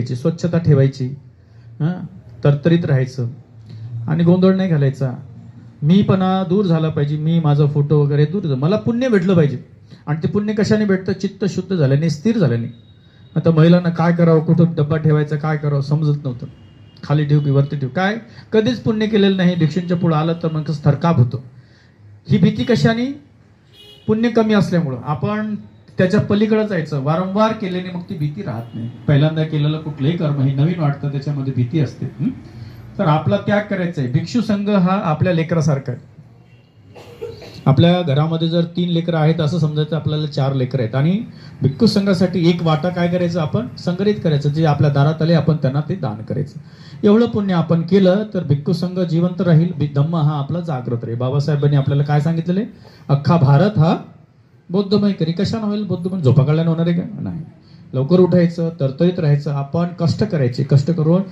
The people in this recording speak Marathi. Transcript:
घ्यायची स्वच्छता ठेवायची हां? तरतरीत राहायचं. आणि गोंधळ नाही घालायचा. मीपणा दूर झाला पाहिजे मी माझा फोटो वगैरे दूर मला पुण्य भेटलं पाहिजे. आणि ते पुण्य कशाने भेटतं? चित्त शुद्ध झाल्याने स्थिर झाल्याने. आता महिलांना काय करावं कुठं डब्बा ठेवायचा काय करावं समजत नव्हतं. खाली ठेव की वरती ठेव. काय? कधीच पुण्य केलेलं नाही. भिक्षूंच्या पुढं आलं तर मग थरकाप होतो. ही भीती कशाने? पुण्य कमी असल्यामुळं. आपण त्याच्या पलीकडे जायचं. वारंवार केल्याने मग ती भीती राहत नाही. पहिल्यांदा केलेलं कुठलंही कर्म हे नवीन वाटतं त्याच्यामध्ये भीती असते. तर आपला त्याग करायचा आहे भिक्षू संघ हा आपल्या लेकरासारखा आहे. आपल्या घरामध्ये जर तीन लेकरं आहेत असं समजायचं आपल्याला चार लेकरं आहेत. आणि भिक्खू संघासाठी एक वाटा काय करायचं आपण? संग्रहित करायचं. जे आपल्या दारात आले आपण त्यांना ते दान करायचं. एवढं पुण्य आपण केलं तर भिक्खू संघ जिवंत राहील. धम्म हा आपला जागृत राहील बाबासाहेबांनी आपल्याला काय सांगितलेले अख्खा भारत हा बौद्धमय करी कशानं होईल? बौद्धमय झोपा काढल्यानं होणार आहे का? नाही. लवकर उठायचं तरतरीत राहायचं आपण कष्ट करायचे. कष्ट करून